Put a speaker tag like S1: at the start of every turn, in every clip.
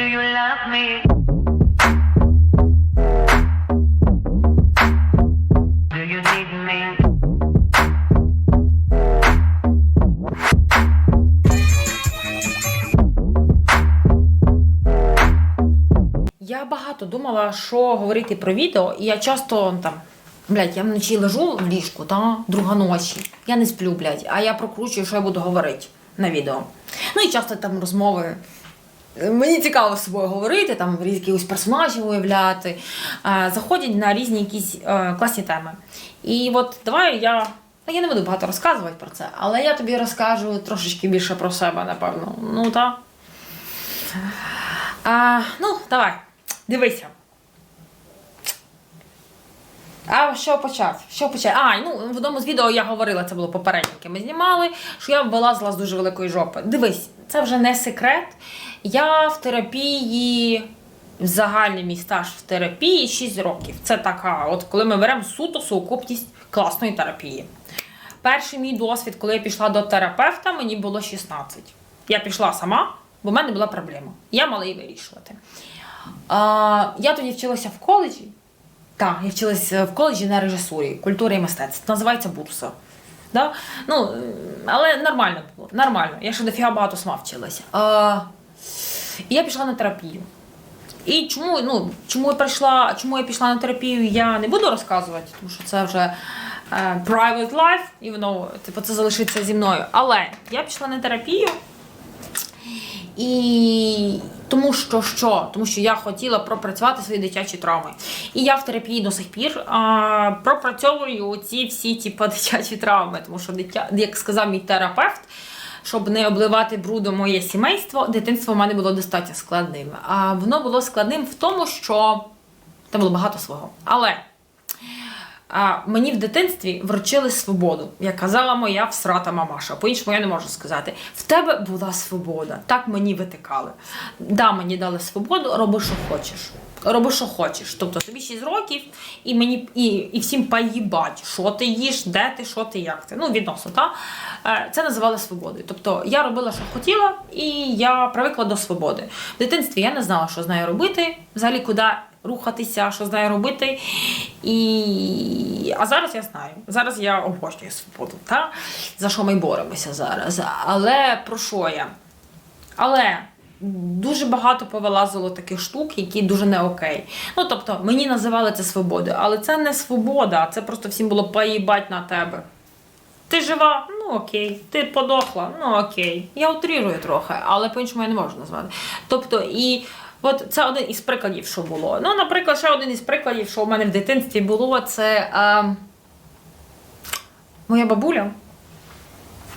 S1: Do you?
S2: Я багато думала, що говорити про відео, і я часто там. Блядь, я вночі лежу в ліжку, та друга ночі. Я не сплю, блядь, а я прокручую, що я буду говорити на відео. Ну і часто там розмови. Мені цікаво з собою говорити, там якихось персонажів уявляти. е, Заходять на різні якісь е, класні теми. І от давай я. ну, Я не буду багато розказувати про це, але я тобі розкажу трошечки більше про себе, напевно. Ну так. Ну, давай, дивися. А що почати? Що почати? А, ну в одному з відео я говорила, це було попереднє, ми знімали, що я вилазила з дуже великої жопи. Дивись, це вже не секрет. Я в терапії, загальний мій стаж в терапії 6 років. Це така, от коли ми беремо суто сукупність класної терапії. Перший мій досвід, коли я пішла до терапевта, мені було 16. Я пішла сама, бо в мене була проблема. Я мала її вирішувати. А, я тоді вчилася в коледжі. Так, я вчилася в коледжі на режисурі, культури і мистецтв. Називається бурса. Да? Ну, але нормально було. Нормально. Я ще дофіга багато сама вчилася. А, і я пішла на терапію. І чому, ну, чому я прийшла, чому я пішла на терапію, я не буду розказувати, тому що це вже е, private life, і воно типу, це залишиться зі мною. Але я пішла на терапію. І тому що що? Тому що я хотіла пропрацювати свої дитячі травми. І я в терапії до сих пір а, пропрацьовую ці всі типу, дитячі травми. Тому що дитя, як сказав мій терапевт, щоб не обливати брудом моє сімейство, дитинство в мене було достатньо складним. А воно було складним в тому, що там було багато свого. Але а, мені в дитинстві вручили свободу, як казала моя всрата мамаша. По-іншому я не можу сказати. В тебе була свобода. Так мені витикали. Да, мені дали свободу, роби, що хочеш. Роби, що хочеш. Тобто тобі 6 років, і мені і, і всім поїбать, що ти їш, де ти, що ти, як ти. Ну, відносно, та? Е, Це називали свободою. Тобто я робила, що хотіла, і я привикла до свободи. В дитинстві я не знала, що з нею робити, взагалі куди рухатися, що з нею робити. І... А зараз я знаю. Зараз я обожнюю свободу, та? за що ми боремося зараз. Але про що я? Але дуже багато повилазило таких штук, які дуже не окей. Ну тобто, мені називали це свободою, але це не свобода, це просто всім було поїбать на тебе. Ти жива? Ну окей. Ти подохла? Ну окей. Я утрірую трохи, але по-іншому я не можу назвати. Тобто, і от це один із прикладів, що було. Ну, наприклад, ще один із прикладів, що у мене в дитинстві було, це е, моя бабуля.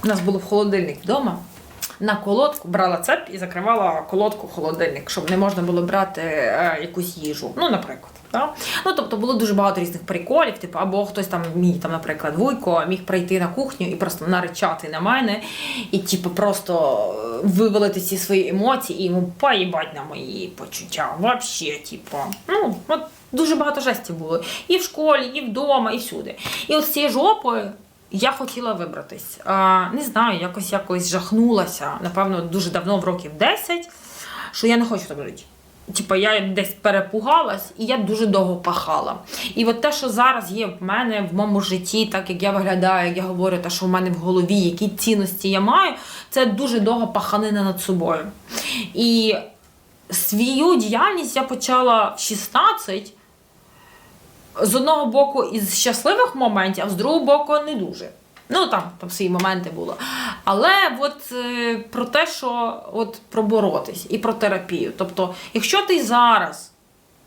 S2: У нас було в холодильник вдома. На колодку брала цеп і закривала колодку в холодильник, щоб не можна було брати е, якусь їжу. Ну, наприклад. Да? Ну, тобто було дуже багато різних приколів, типу, або хтось там мій, там, наприклад, вуйко міг прийти на кухню і просто наричати на мене, і типу, просто е, вивалити ці свої емоції і йому поїбать на мої почуття. Вообще, типу. Ну, от дуже багато жестів було. І в школі, і вдома, і всюди. І от з цієї жопи я хотіла вибратись. А, не знаю, якось якось жахнулася, напевно, дуже давно, в років 10, що я не хочу так жити. Типа я десь перепугалась, і я дуже довго пахала. І от те, що зараз є в мене в моєму житті, так як я виглядаю, як я говорю, те, що в мене в голові, які цінності я маю, це дуже довга паханина над собою. І свою діяльність я почала в 16 з одного боку із щасливих моментів, а з другого боку не дуже. Ну там, там свої моменти було. Але от е, про те, що от проборотись і про терапію. Тобто, якщо ти зараз,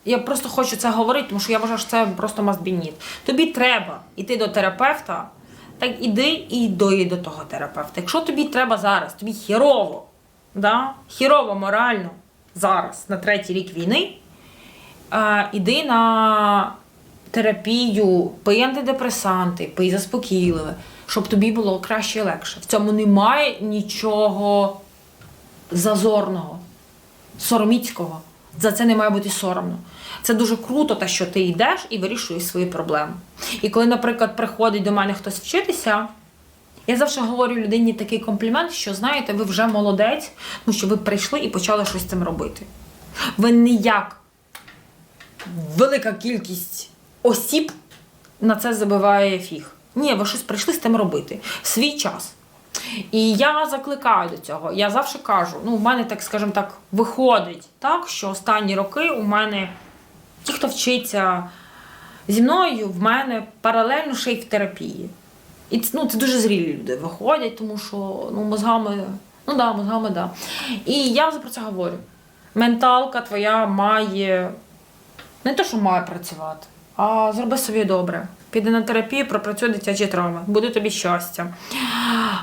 S2: я просто хочу це говорити, тому що я вважаю, що це просто мазбініт. Тобі треба йти до терапевта, так іди і йди до того терапевта. Якщо тобі треба зараз, тобі хірово, да? хірово морально зараз, на третій рік війни, е, іди на терапію, пий антидепресанти, пий заспокійливе, щоб тобі було краще і легше. В цьому немає нічого зазорного, сороміцького. За це не має бути соромно. Це дуже круто, те, що ти йдеш і вирішуєш свої проблеми. І коли, наприклад, приходить до мене хтось вчитися, я завжди говорю людині такий комплімент, що знаєте, ви вже молодець, тому що ви прийшли і почали щось з цим робити. ви ніяк велика кількість осіб на це забиває фіг. Ні, ви щось прийшли з тим робити. Свій час. І я закликаю до цього. Я завжди кажу: ну, у мене, так скажімо так, виходить так, що останні роки у мене ті, хто вчиться зі мною, в мене паралельно ще й в терапії. І ну, це дуже зрілі люди виходять, тому що ну, мозгами, ну да, мозгами, да. І я вже про це говорю. Менталка твоя має не те, що має працювати, а зроби собі добре. Піди на терапію, пропрацює дитячі травми. Буде тобі щастя.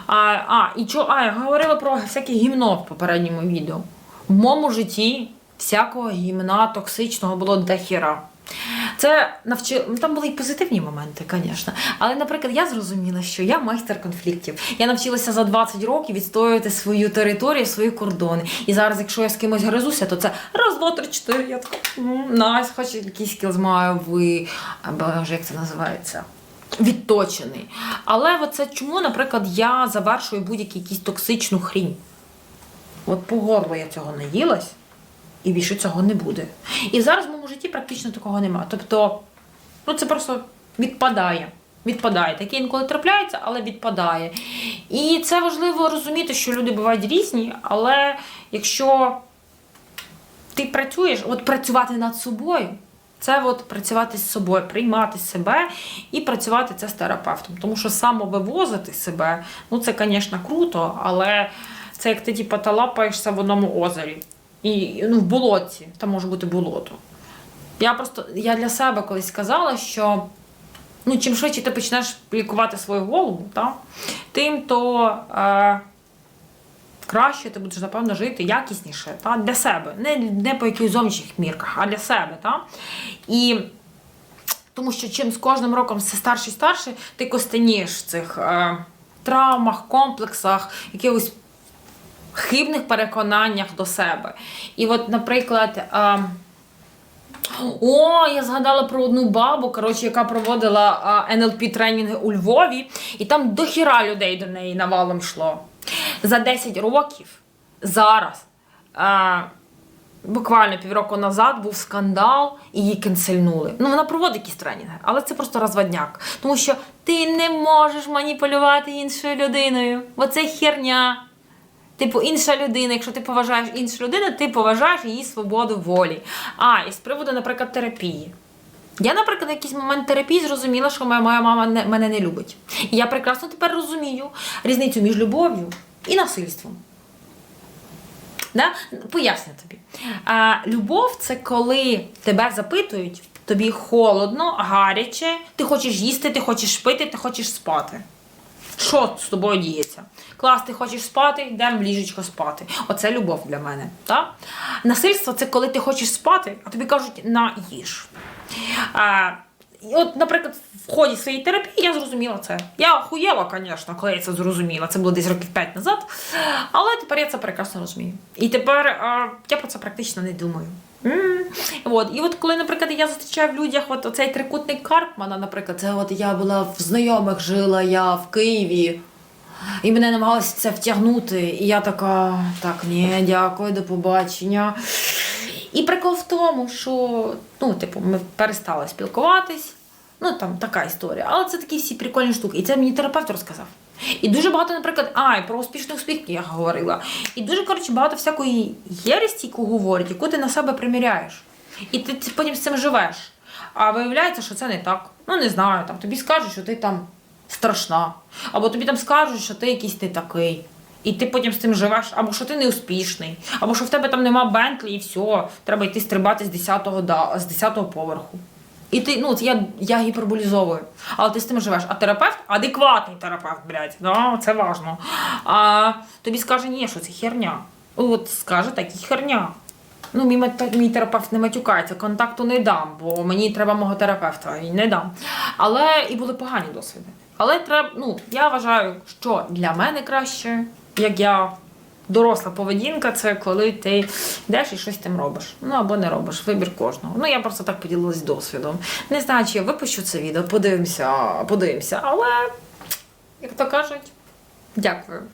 S2: А, а, і чо, а, я говорила про всяке гімно в попередньому відео. В моєму житті всякого гімна токсичного було дохіра. Це навчи... ну, Там були і позитивні моменти, звісно. Але, наприклад, я зрозуміла, що я майстер конфліктів. Я навчилася за 20 років відстоювати свою територію, свої кордони. І зараз, якщо я з кимось гризуся, то це раз, два, три, чотири. Я така «М, найс, хоч якийсь скілз маю ви. Або вже як це називається? Відточений. Але оце чому, наприклад, я завершую будь-яку якусь токсичну хрінь? От по горло я цього наїлась, і більше цього не буде. І зараз в моєму житті практично такого немає. Тобто, ну це просто відпадає. Відпадає. Таке інколи трапляється, але відпадає. І це важливо розуміти, що люди бувають різні, але якщо ти працюєш, от працювати над собою. Це от працювати з собою, приймати себе і працювати це з терапевтом. Тому що самовивозити себе, ну це, звісно, круто, але це як ти типу, талапаєшся в одному озері. І ну, в болотці, там може бути болото. Я просто я для себе колись сказала, що ну, чим швидше ти почнеш лікувати свою голову, та, тим то е, краще ти будеш, напевно, жити якісніше та, для себе. Не, не по якихось зовнішніх мірках, а для себе. Та? І тому що чим з кожним роком все старше і старше, ти костенієш в цих е, травмах, комплексах, якихось хибних переконаннях до себе. І от, наприклад. Е, о, я згадала про одну бабу, коротше, яка проводила а, НЛП тренінги у Львові, і там дохіра людей до неї навалом йшло. За 10 років зараз, а, буквально півроку назад, був скандал і її кенсельнули. Ну, вона проводить якісь тренінги, але це просто розводняк. Тому що ти не можеш маніпулювати іншою людиною. Оце херня. Типу, інша людина, якщо ти поважаєш іншу людину, ти поважаєш її свободу волі. А, і з приводу, наприклад, терапії. Я, наприклад, в якийсь момент терапії зрозуміла, що моя, моя мама не, мене не любить. І я прекрасно тепер розумію різницю між любов'ю і насильством. Да? Поясню тобі. А, любов це коли тебе запитують, тобі холодно, гаряче, ти хочеш їсти, ти хочеш пити, ти хочеш спати. Що з тобою діється? Клас, ти хочеш спати, йдемо в ліжечко спати. Оце любов для мене. Так? Насильство це коли ти хочеш спати, а тобі кажуть на їж. А, от, наприклад, в ході своєї терапії я зрозуміла це. Я охуєла, звісно, коли я це зрозуміла. Це було десь років 5 назад. Але тепер я це прекрасно розумію. І тепер а, я про це практично не думаю. От. І от коли, наприклад, я зустрічаю в людях от оцей трикутник Карпмана, наприклад, це от я була в знайомих, жила я в Києві. І мене намагалися це втягнути. І я така, так, ні, дякую, до побачення. І прикол в тому, що ну, типу, ми перестали спілкуватись. Ну, там така історія. Але це такі всі прикольні штуки. І це мені терапевт розказав. І дуже багато, наприклад, а, і про успішний успіх я говорила. І дуже, коротше, багато всякої єресті, яку говорять, яку ти на себе приміряєш. І ти, ти потім з цим живеш. А виявляється, що це не так. Ну, не знаю, там тобі скажуть, що ти там страшна. Або тобі там скажуть, що ти якийсь не такий. І ти потім з цим живеш, або що ти не успішний, або що в тебе там нема Бентлі і все, треба йти стрибати з 10-го да, з 10-го поверху. І ти, ну, я, я гіперболізовую, але ти з тим живеш. А терапевт адекватний терапевт, блядь, да, це важно. А тобі скаже, ні, що це херня. От скаже так і херня. Ну, мій, мій терапевт не матюкається, контакту не дам, бо мені треба мого терапевта і не дам. Але і були погані досвіди. Але треба, ну, я вважаю, що для мене краще, як я доросла поведінка, це коли ти йдеш і щось тим робиш. Ну або не робиш, вибір кожного. Ну я просто так поділилась досвідом. Не знаю, чи я випущу це відео, подивимося, подивимося. Але, як то кажуть, дякую.